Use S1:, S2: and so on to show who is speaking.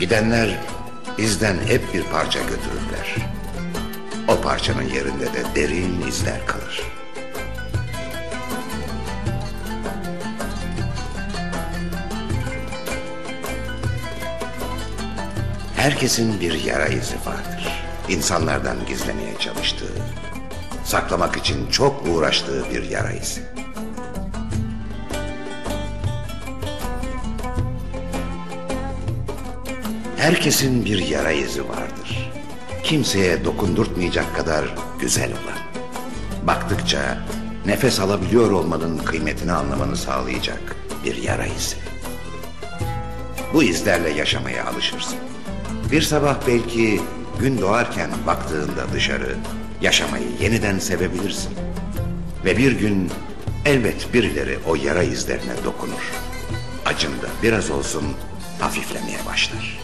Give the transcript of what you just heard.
S1: Gidenler izden hep bir parça götürürler. O parçanın yerinde de derin izler kalır. Herkesin bir yara izi vardır. İnsanlardan gizlemeye çalıştığı, saklamak için çok uğraştığı bir yara izi. Herkesin bir yara izi vardır. Kimseye dokundurtmayacak kadar güzel olan. Baktıkça nefes alabiliyor olmanın kıymetini anlamanı sağlayacak bir yara izi. Bu izlerle yaşamaya alışırsın. Bir sabah belki gün doğarken baktığında dışarı yaşamayı yeniden sevebilirsin. Ve bir gün elbet birileri o yara izlerine dokunur. Acın da biraz olsun hafiflemeye başlar.